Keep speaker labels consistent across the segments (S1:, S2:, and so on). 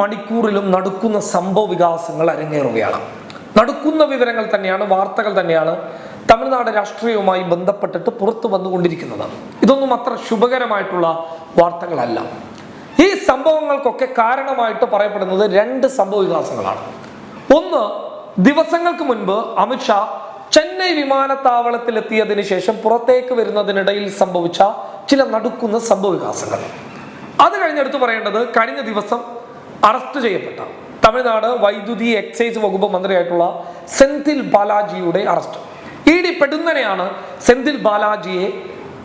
S1: മണിക്കൂറിലും നടക്കുന്ന സംഭവ വികാസങ്ങൾ അരങ്ങേറുകയാണ്. നടക്കുന്ന വിവരങ്ങൾ തന്നെയാണ് വാർത്തകൾ തന്നെയാണ് തമിഴ്നാട് രാഷ്ട്രീയവുമായി ബന്ധപ്പെട്ടിട്ട് പുറത്തു വന്നുകൊണ്ടിരിക്കുന്നത്. ഇതൊന്നും അത്ര ശുഭകരമായിട്ടുള്ള വാർത്തകളല്ല. ഈ സംഭവങ്ങൾക്കൊക്കെ കാരണമായിട്ട് പറയപ്പെടുന്നത് രണ്ട് സംഭവ വികാസങ്ങളാണ്. ഒന്ന് ദിവസങ്ങൾക്ക് മുൻപ് അമിത്ഷാ ചെന്നൈ വിമാനത്താവളത്തിൽ എത്തിയതിനു ശേഷം പുറത്തേക്ക് വരുന്നതിനിടയിൽ സംഭവിച്ച ചില നടുക്കുന്ന സംഭവ വികാസങ്ങൾ. അത് കഴിഞ്ഞെടുത്ത് പറയേണ്ടത് കഴിഞ്ഞ ദിവസം അറസ്റ്റ് ചെയ്യപ്പെട്ട തമിഴ്നാട് വൈദ്യുതി എക്സൈസ് വകുപ്പ് മന്ത്രിയായിട്ടുള്ള സെന്തിൽ ബാലാജിയുടെ അറസ്റ്റ്. ഇ ഡി പെടുന്നനെയാണ് സെന്തിൽ ബാലാജിയെ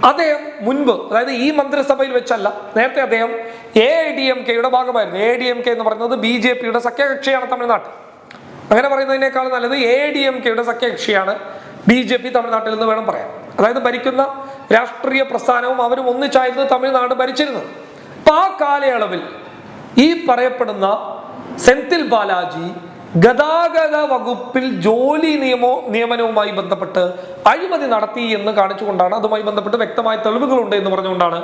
S1: അദ്ദേഹം മുൻപ് അതായത് ഈ മന്ത്രിസഭയിൽ വെച്ചല്ല നേരത്തെ അദ്ദേഹം എ ഡി എം കെയുടെ ഭാഗമായിരുന്നു. എ ഡി എം കെ എന്ന് പറയുന്നത് ബി ജെ പിയുടെ സഖ്യകക്ഷിയാണ് തമിഴ്നാട്ടിൽ അങ്ങനെ പറയുന്നതിനേക്കാൾ നല്ലത് എ ഡി എം കെയുടെ സഖ്യകക്ഷിയാണ് ബി ജെ പി തമിഴ്നാട്ടിൽ നിന്ന് വേണം പറയാം അതായത് ഭരിക്കുന്ന രാഷ്ട്രീയ പ്രസ്ഥാനവും അവരും ഒന്നിച്ചായിരുന്നു തമിഴ്നാട് ഭരിച്ചിരുന്നത്. അപ്പൊ ആ കാലയളവിൽ ഈ പറയപ്പെടുന്ന സെന്തിൽ ബാലാജി ഗതാഗത വകുപ്പിൽ ജോലി നിയമോ നിയമനവുമായി ബന്ധപ്പെട്ട് അഴിമതി നടത്തി എന്ന് കാണിച്ചുകൊണ്ടാണ് അതുമായി ബന്ധപ്പെട്ട് വ്യക്തമായ തെളിവുകളുണ്ട് എന്ന് പറഞ്ഞുകൊണ്ടാണ്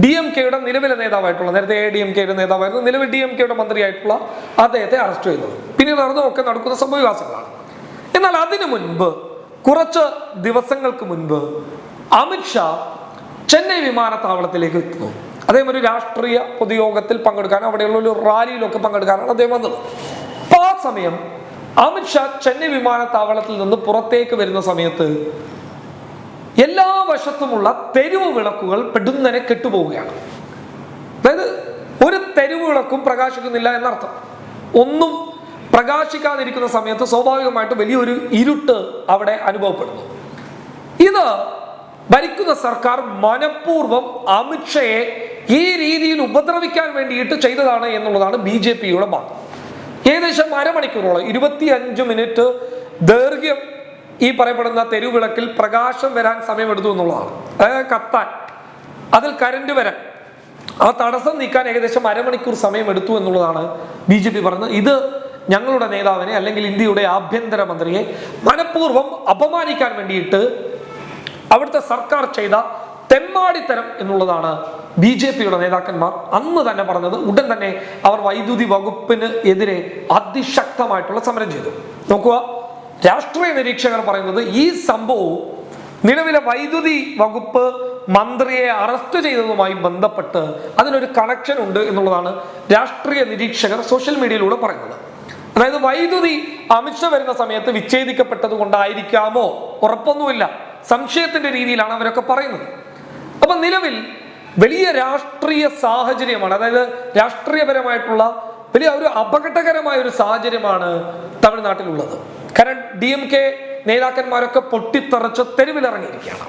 S1: ഡി എം കെയുടെ നിലവിലെ നേതാവായിട്ടുള്ള നേരത്തെ എ ഡി എം കെയുടെ നേതാവായിരുന്നു നിലവിൽ ഡി എം കെയുടെ മന്ത്രിയായിട്ടുള്ള അദ്ദേഹത്തെ അറസ്റ്റ് ചെയ്തത് പിന്നീട് നടന്നതൊക്കെ നടക്കുന്ന സംഭവവികാസങ്ങളാണ് എന്നാൽ അതിനു മുൻപ് കുറച്ച് ദിവസങ്ങൾക്ക് മുൻപ് അമിത്ഷാ ചെന്നൈ വിമാനത്താവളത്തിലേക്ക് എത്തുന്നു. അദ്ദേഹം ഒരു രാഷ്ട്രീയ പൊതുയോഗത്തിൽ പങ്കെടുക്കാൻ അവിടെയുള്ള ഒരു റാലിയിലൊക്കെ പങ്കെടുക്കാനാണ് അദ്ദേഹം വന്നത്. അപ്പൊ ആ സമയം അമിത്ഷാ ചെന്നൈ വിമാനത്താവളത്തിൽ നിന്ന് പുറത്തേക്ക് വരുന്ന സമയത്ത് എല്ലാ വശത്തുമുള്ള തെരുവ് വിളക്കുകൾ പെടുന്നനെ കെട്ടുപോവുകയാണ്. അതായത് ഒരു തെരുവ് വിളക്കും പ്രകാശിക്കുന്നില്ല എന്നർത്ഥം. ഒന്നും പ്രകാശിക്കാതിരിക്കുന്ന സമയത്ത് സ്വാഭാവികമായിട്ട് വലിയൊരു ഇരുട്ട് അവിടെ അനുഭവപ്പെടുന്നു. ഇത് ഭരിക്കുന്ന സർക്കാർ മനഃപൂർവം അമിത്ഷയെ ഈ രീതിയിൽ ഉപദ്രവിക്കാൻ വേണ്ടിയിട്ട് ചെയ്തതാണ് എന്നുള്ളതാണ് ബി ജെ പിയുടെ ഭാഗം ഏകദേശം അരമണിക്കൂറോളം ഇരുപത്തി അഞ്ച് മിനിറ്റ് ദൈർഘ്യം ഈ പറയപ്പെടുന്ന തെരുവിളക്കിൽ പ്രകാശം വരാൻ സമയമെടുത്തു എന്നുള്ളതാണ്. അതായത് കത്താൻ അതിൽ കരണ്ട് വരാൻ. ആ തടസ്സം നീക്കാൻ ഏകദേശം അരമണിക്കൂർ സമയമെടുത്തു എന്നുള്ളതാണ് ബി ജെ പി പറഞ്ഞത് ഇത് ഞങ്ങളുടെ നേതാവിനെ അല്ലെങ്കിൽ ഇന്ത്യയുടെ ആഭ്യന്തര മന്ത്രിയെ മനഃപൂർവം അപമാനിക്കാൻ വേണ്ടിയിട്ട് അവിടുത്തെ സർക്കാർ ചെയ്ത തെമ്മാടിത്തരം എന്നുള്ളതാണ് ബി ജെ പിയുടെ നേതാക്കന്മാർ അന്ന് തന്നെ പറഞ്ഞത് ഉടൻ തന്നെ അവർ വൈദ്യുതി വകുപ്പിന് എതിരെ അതിശക്തമായിട്ടുള്ള സമരം ചെയ്തു. നോക്കുക രാഷ്ട്രീയ നിരീക്ഷകർ പറയുന്നത് ഈ സംഭവവും നിലവിലെ വൈദ്യുതി വകുപ്പ് മന്ത്രിയെ അറസ്റ്റ് ചെയ്തതുമായി ബന്ധപ്പെട്ട് അതിനൊരു കണക്ഷൻ ഉണ്ട് എന്നുള്ളതാണ് രാഷ്ട്രീയ നിരീക്ഷകർ സോഷ്യൽ മീഡിയയിലൂടെ പറയുന്നത്. അതായത് വൈദ്യുതി അമിത്ഷാ വരുന്ന സമയത്ത് വിച്ഛേദിക്കപ്പെട്ടത് കൊണ്ടായിരിക്കാമോ? ഉറപ്പൊന്നുമില്ല. സംശയത്തിന്റെ രീതിയിലാണ് അവരൊക്കെ പറയുന്നത്. അപ്പൊ നിലവിൽ വലിയ രാഷ്ട്രീയ സാഹചര്യമാണ്. അതായത് രാഷ്ട്രീയപരമായിട്ടുള്ള വലിയ ഒരു അപകടകരമായ ഒരു സാഹചര്യമാണ് തമിഴ്നാട്ടിലുള്ളത്. കാരണം ഡി എം കെ നേതാക്കന്മാരൊക്കെ പൊട്ടിത്തെറിച്ച് തെരുവിലിറങ്ങിയിരിക്കുകയാണ്.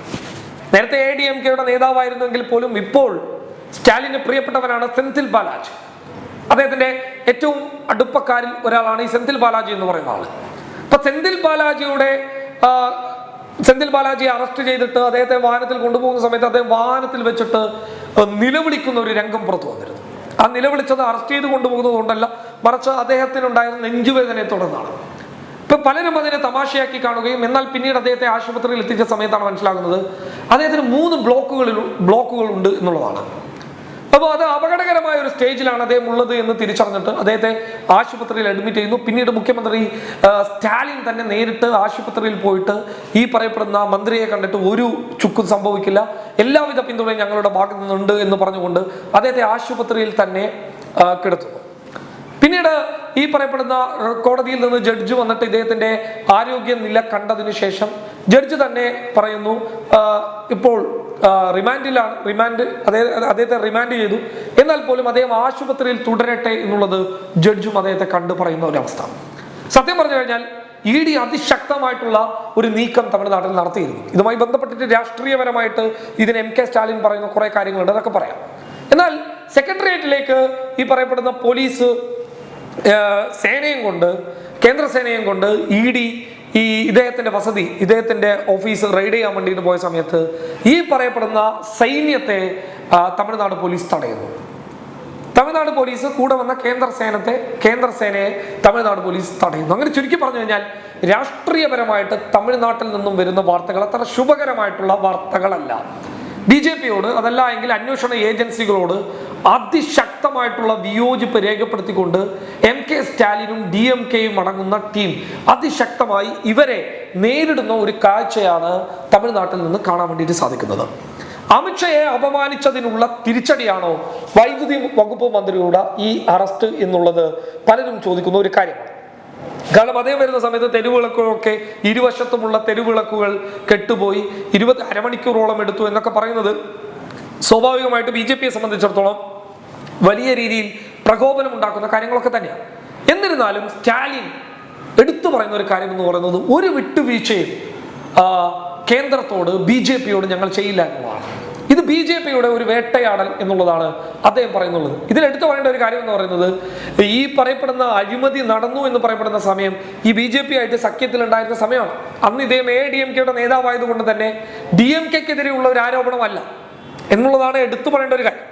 S1: നേരത്തെ എ ഡി എം കെയുടെ നേതാവായിരുന്നെങ്കിൽ പോലും ഇപ്പോൾ സ്റ്റാലിന് പ്രിയപ്പെട്ടവനാണ് സെന്തിൽ ബാലാജ്. അദ്ദേഹത്തിന്റെ ഏറ്റവും അടുപ്പക്കാരിൽ ഒരാളാണ് ഈ സെന്തിൽ ബാലാജി എന്ന് പറയുന്ന ആൾ. അപ്പൊ സെന്തിൽ ബാലാജിയുടെ സെന്തിൽ ബാലാജിയെ അറസ്റ്റ് ചെയ്തിട്ട് അദ്ദേഹത്തെ വാഹനത്തിൽ കൊണ്ടുപോകുന്ന സമയത്ത് അദ്ദേഹം വാഹനത്തിൽ വെച്ചിട്ട് നിലവിളിക്കുന്ന ഒരു രംഗം പുറത്തു വന്നിരുന്നു. ആ നിലവിളിച്ചത് അറസ്റ്റ് ചെയ്ത് കൊണ്ടുപോകുന്നത് കൊണ്ടല്ല മറിച്ച് അദ്ദേഹത്തിനുണ്ടായിരുന്ന നെഞ്ചുവേദനയെ തുടർന്നാണ്. ഇപ്പൊ പലരും അതിനെ തമാശയാക്കി കാണുകയും എന്നാൽ പിന്നീട് അദ്ദേഹത്തെ ആശുപത്രിയിൽ എത്തിച്ച സമയത്താണ് മനസ്സിലാകുന്നത് അദ്ദേഹത്തിന് മൂന്ന് ബ്ലോക്കുകളിൽ ബ്ലോക്കുകൾ ഉണ്ട് എന്നുള്ളതാണ്. അപ്പോൾ അത് അപകടകരമായ ഒരു സ്റ്റേജിലാണ് അദ്ദേഹം ഉള്ളത് എന്ന് തിരിച്ചറിഞ്ഞിട്ട് അദ്ദേഹത്തെ ആശുപത്രിയിൽ അഡ്മിറ്റ് ചെയ്യുന്നു. പിന്നീട് മുഖ്യമന്ത്രി സ്റ്റാലിൻ തന്നെ നേരിട്ട് ആശുപത്രിയിൽ പോയിട്ട് ഈ പറയപ്പെടുന്ന മന്ത്രിയെ കണ്ടിട്ട് ഒരു ചുക്കും സംഭവിക്കില്ല. എല്ലാവിധ പിന്തുണയും ഞങ്ങളുടെ ഭാഗത്തു നിന്നുണ്ട് എന്ന് പറഞ്ഞുകൊണ്ട് അദ്ദേഹത്തെ ആശുപത്രിയിൽ തന്നെ കിടത്തുന്നു. പിന്നീട് ഈ പറയപ്പെടുന്ന കോടതിയിൽ നിന്ന് ജഡ്ജ് വന്നിട്ട് ഇദ്ദേഹത്തിന്റെ ആരോഗ്യ നില കണ്ടതിന് ശേഷം ജഡ്ജ് തന്നെ പറയുന്നു ഇപ്പോൾ റിമാൻഡിലാണ് റിമാൻഡ് അദ്ദേഹം അദ്ദേഹത്തെ റിമാൻഡ് ചെയ്തു. എന്നാൽ പോലും അദ്ദേഹം ആശുപത്രിയിൽ തുടരട്ടെ എന്നുള്ളത് ജഡ്ജും അദ്ദേഹത്തെ കണ്ടു പറയുന്ന ഒരു അവസ്ഥ. സത്യം പറഞ്ഞു കഴിഞ്ഞാൽ ഇ ഡി അതിശക്തമായിട്ടുള്ള ഒരു നീക്കം തമിഴ്നാട്ടിൽ നടത്തിയിരുന്നു. ഇതുമായി ബന്ധപ്പെട്ടിട്ട് രാഷ്ട്രീയപരമായിട്ട് ഇതിന് എം കെ സ്റ്റാലിൻ പറയുന്ന കുറെ കാര്യങ്ങളുണ്ട്. അതൊക്കെ പറയാം. എന്നാൽ സെക്രട്ടേറിയറ്റിലേക്ക് ഈ പറയപ്പെടുന്ന പോലീസ് സേനയും കൊണ്ട് കേന്ദ്ര സേനയും കൊണ്ട് ഇ ഡി ഈ ഇദ്ദേഹത്തിന്റെ വസതി ഇദ്ദേഹത്തിന്റെ ഓഫീസ് റെയ്ഡ് ചെയ്യാൻ വേണ്ടിയിട്ട് പോയ സമയത്ത് ഈ പറയപ്പെടുന്ന സൈന്യത്തെ തമിഴ്നാട് പോലീസ് തടയുന്നു. തമിഴ്നാട് പോലീസ് കൂടെ വന്ന കേന്ദ്ര സേനത്തെ കേന്ദ്ര സേനയെ തമിഴ്നാട് പോലീസ് തടയുന്നു. അങ്ങനെ ചുരുക്കി പറഞ്ഞു കഴിഞ്ഞാൽ രാഷ്ട്രീയപരമായിട്ട് തമിഴ്നാട്ടിൽ നിന്നും വരുന്ന വാർത്തകൾ അത്ര ശുഭകരമായിട്ടുള്ള വാർത്തകളല്ല. ബി ജെ പിയോട് അതല്ല എങ്കിൽ അന്വേഷണ ഏജൻസികളോട് അതിശക്തമായിട്ടുള്ള വിയോജിപ്പ് രേഖപ്പെടുത്തിക്കൊണ്ട് എം കെ സ്റ്റാലിനും ഡി എം കെയും അടങ്ങുന്ന ടീം അതിശക്തമായി ഇവരെ നേരിടുന്ന ഒരു കാഴ്ചയാണ് തമിഴ്നാട്ടിൽ നിന്ന് കാണാൻ വേണ്ടിയിട്ട് സാധിക്കുന്നത്. അമിത്ഷയെ അപമാനിച്ചതിനുള്ള തിരിച്ചടിയാണോ വൈദ്യുതി വകുപ്പ് മന്ത്രിയുടെ ഈ അറസ്റ്റ് എന്നുള്ളത് പലരും ചോദിക്കുന്ന ഒരു കാര്യമാണ്. കാരണം അദ്ദേഹം വരുന്ന സമയത്ത് തെരുവിളക്കുകളൊക്കെ ഇരുവശത്തുമുള്ള തെരുവിളക്കുകൾ കെട്ടുപോയി ഇരുപത് അരമണിക്കൂറോളം എടുത്തു എന്നൊക്കെ പറയുന്നത് സ്വാഭാവികമായിട്ട് ബി ജെ പിയെ സംബന്ധിച്ചിടത്തോളം വലിയ രീതിയിൽ പ്രകോപനം ഉണ്ടാക്കുന്ന കാര്യങ്ങളൊക്കെ തന്നെയാണ്. എന്നിരുന്നാലും സ്റ്റാലിൻ എടുത്തു പറയുന്ന ഒരു കാര്യം എന്ന് പറയുന്നത് ഒരു വിട്ടുവീഴ്ചയും കേന്ദ്രത്തോട് ബി ജെ പിയോട് ഞങ്ങൾ ചെയ്യില്ല എന്നുള്ളതാണ് ഇത് ബി ജെ പിയുടെ ഒരു വേട്ടയാടൽ എന്നുള്ളതാണ് അദ്ദേഹം പറയുന്നുള്ളത്. ഇതിൽ എടുത്തു പറയേണ്ട ഒരു കാര്യം എന്ന് പറയുന്നത് ഈ പറയപ്പെടുന്ന അഴിമതി നടന്നു എന്ന് പറയപ്പെടുന്ന സമയം ഈ ബി ജെ പി ആയിട്ട് സഖ്യത്തിൽ ഉണ്ടായിരുന്ന സമയമാണ്. അന്ന് ഇദ്ദേഹം എ ഡി എം കെയുടെ നേതാവായതുകൊണ്ട് തന്നെ ഡി എം കെക്കെതിരെയുള്ള ഒരു ആരോപണമല്ല എന്നുള്ളതാണ് എടുത്തു പറയേണ്ട ഒരു കാര്യം.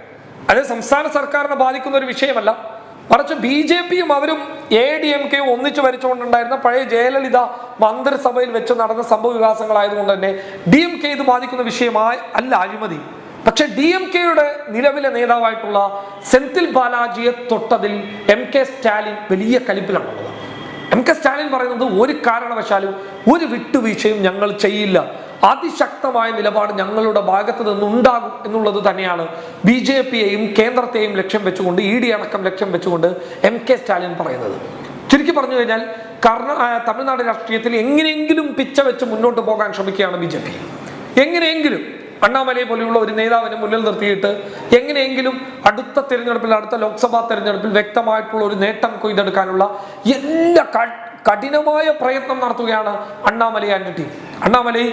S1: അത് സംസ്ഥാന സർക്കാരിനെ ബാധിക്കുന്ന ഒരു വിഷയമല്ല. മറിച്ച് ബി ജെ പിയും അവരും എ ഡി എം കെയും ഒന്നിച്ചു ഭരിച്ചുകൊണ്ടുണ്ടായിരുന്ന പഴയ ജയലളിത മന്ത്രിസഭയിൽ വെച്ച് നടന്ന സംഭവ വികാസങ്ങളായതുകൊണ്ട് തന്നെ ഡി എം കെ ഇത് ബാധിക്കുന്ന വിഷയമായി അല്ല അഴിമതി. പക്ഷെ ഡി എം കെയുടെ നിലവിലെ നേതാവായിട്ടുള്ള സെന്തിൽ ബാലാജിയെ തൊട്ടതിൽ എം കെ സ്റ്റാലിൻ വലിയ കലിപ്പിലാണുള്ളത്. എം കെ സ്റ്റാലിൻ പറയുന്നത് ഒരു കാരണവശാലും ഒരു വിട്ടുവീഴ്ചയും ഞങ്ങൾ ചെയ്യില്ല. അതിശക്തമായ നിലപാട് ഞങ്ങളുടെ ഭാഗത്ത് നിന്നുണ്ടാകും എന്നുള്ളത് തന്നെയാണ് ബി ജെ പിയെയും കേന്ദ്രത്തെയും ലക്ഷ്യം വെച്ചുകൊണ്ട് ഇ ഡി അടക്കം ലക്ഷ്യം വെച്ചുകൊണ്ട് എം കെ സ്റ്റാലിൻ പറയുന്നത്. ചുരുക്കി പറഞ്ഞു കഴിഞ്ഞാൽ കർണ തമിഴ്നാട് രാഷ്ട്രീയത്തിൽ എങ്ങനെയെങ്കിലും പിച്ച വെച്ച് മുന്നോട്ട് പോകാൻ ശ്രമിക്കുകയാണ് ബി ജെ പി. എങ്ങനെയെങ്കിലും അണ്ണാമലയെ പോലെയുള്ള ഒരു നേതാവിനെ മുന്നിൽ നിർത്തിയിട്ട് എങ്ങനെയെങ്കിലും അടുത്ത തിരഞ്ഞെടുപ്പിൽ അടുത്ത ലോക്സഭാ തിരഞ്ഞെടുപ്പിൽ വ്യക്തമായിട്ടുള്ള ഒരു നേട്ടം കൊയ്തെടുക്കാനുള്ള എല്ലാ കഠിനമായ പ്രയത്നം നടത്തുകയാണ് അണ്ണാമലൈ ആൻഡ് ടീം. അണ്ണാമലൈ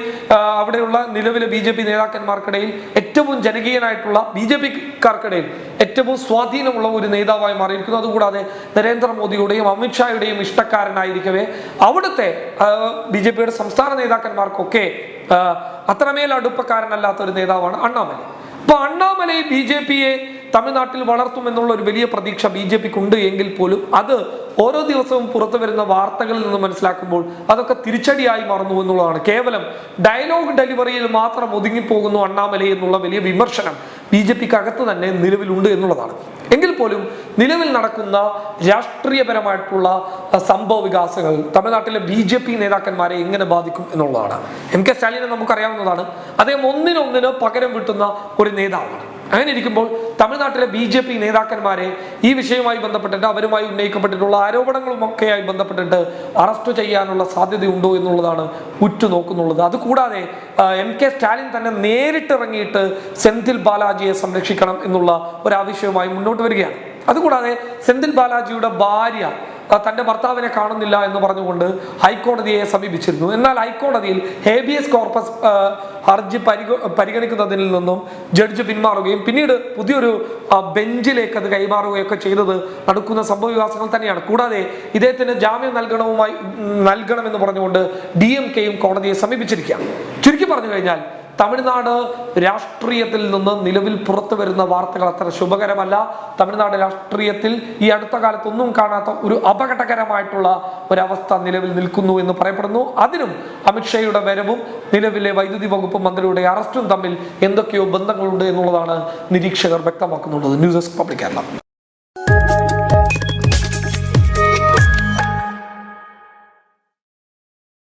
S1: അവിടെയുള്ള നിലവിലെ ബി ജെ പി നേതാക്കന്മാർക്കിടയിൽ ഏറ്റവും ജനകീയനായിട്ടുള്ള ബി ജെ പിക്കാർക്കിടയിൽ ഏറ്റവും സ്വാധീനമുള്ള ഒരു നേതാവായി മാറിയിരിക്കുന്നു. അതുകൂടാതെ നരേന്ദ്രമോദിയുടെയും അമിത്ഷായുടെയും ഇഷ്ടക്കാരനായിരിക്കവേ. അവിടുത്തെ ബി ജെ പിയുടെ സംസ്ഥാന നേതാക്കന്മാർക്കൊക്കെ അത്രമേൽ അടുപ്പക്കാരനല്ലാത്ത ഒരു നേതാവാണ് അണ്ണാമലൈ. അപ്പൊ അണ്ണാമലൈ ബി ജെ പിയെ തമിഴ്നാട്ടിൽ വളർത്തുമെന്നുള്ള ഒരു വലിയ പ്രതീക്ഷ ബി ജെ പിക്ക് ഉണ്ട് എങ്കിൽ പോലും അത് ഓരോ ദിവസവും പുറത്തു വരുന്ന വാർത്തകളിൽ നിന്ന് മനസ്സിലാക്കുമ്പോൾ അതൊക്കെ തിരിച്ചടിയായി മറന്നു എന്നുള്ളതാണ്. കേവലം ഡയലോഗ് ഡെലിവറിയിൽ മാത്രം ഒതുങ്ങിപ്പോകുന്നു അണ്ണാമലൈ എന്നുള്ള വലിയ വിമർശനം ബി ജെ പിക്ക് അകത്ത് തന്നെ നിലവിലുണ്ട് എന്നുള്ളതാണ്. എങ്കിൽ പോലും നിലവിൽ നടക്കുന്ന രാഷ്ട്രീയപരമായിട്ടുള്ള സംഭവ വികാസങ്ങൾ തമിഴ്നാട്ടിലെ ബി ജെ പി നേതാക്കന്മാരെ എങ്ങനെ ബാധിക്കും എന്നുള്ളതാണ്. എം കെ സ്റ്റാലിനെ നമുക്കറിയാവുന്നതാണ്. അദ്ദേഹം ഒന്നിനൊന്നിന് പകരം വിട്ടുന്ന ഒരു നേതാവാണ്. അങ്ങനെ ഇരിക്കുമ്പോൾ തമിഴ്നാട്ടിലെ ബി ജെ പി നേതാക്കന്മാരെ ഈ വിഷയവുമായി ബന്ധപ്പെട്ടിട്ട് അവരുമായി ഉന്നയിക്കപ്പെട്ടിട്ടുള്ള ആരോപണങ്ങളും ആരോപണങ്ങളുമൊക്കെയായി ബന്ധപ്പെട്ടിട്ട് അറസ്റ്റ് ചെയ്യാനുള്ള സാധ്യതയുണ്ടോ എന്നുള്ളതാണ് ഉറ്റുനോക്കുന്നുള്ളത്. അതുകൂടാതെ എം കെ സ്റ്റാലിൻ തന്നെ നേരിട്ടിറങ്ങിയിട്ട് സെന്തിൽ ബാലാജിയെ സംരക്ഷിക്കണം എന്നുള്ള ഒരാവശ്യവുമായി മുന്നോട്ട് വരികയാണ്. അതുകൂടാതെ സെന്തിൽ ബാലാജിയുടെ ഭാര്യ തന്റെ ഭർത്താവിനെ കാണുന്നില്ല എന്ന് പറഞ്ഞുകൊണ്ട് ഹൈക്കോടതിയെ സമീപിച്ചിരുന്നു. എന്നാൽ ഹൈക്കോടതിയിൽ ഹേബിയസ് കോർപ്പസ് ഹർജി പരിഗണിക്കുന്നതിൽ നിന്നും ജഡ്ജ് പിന്മാറുകയും പിന്നീട് പുതിയൊരു ബെഞ്ചിലേക്ക് അത് കൈമാറുകയൊക്കെ ചെയ്തത് നടക്കുന്ന സംഭവ വികാസങ്ങൾ തന്നെയാണ്. കൂടാതെ ഇദ്ദേഹത്തിന് ജാമ്യം നൽകണവുമായി നൽകണമെന്ന് പറഞ്ഞുകൊണ്ട് ഡി എം കെയും കോടതിയെ സമീപിച്ചിരിക്കുകയാണ്. ചുരുക്കി പറഞ്ഞു കഴിഞ്ഞാൽ തമിഴ്നാട് രാഷ്ട്രീയത്തിൽ നിന്ന് നിലവിൽ പുറത്തു വരുന്ന വാർത്തകൾ അത്ര ശുഭകരമല്ല. തമിഴ്നാട് രാഷ്ട്രീയത്തിൽ ഈ അടുത്ത കാലത്തൊന്നും കാണാത്ത ഒരു അപകടകരമായിട്ടുള്ള ഒരവസ്ഥ നിലവിൽ നിൽക്കുന്നു എന്ന് പറയപ്പെടുന്നു. അതിനും അമിത്ഷായുടെ വരവും നിലവിലെ വൈദ്യുതി വകുപ്പ് മന്ത്രിയുടെ അറസ്റ്റും തമ്മിൽ എന്തൊക്കെയോ ബന്ധങ്ങളുണ്ട് എന്നുള്ളതാണ് നിരീക്ഷകർ വ്യക്തമാക്കുന്നുള്ളത്. News desk public Kerala.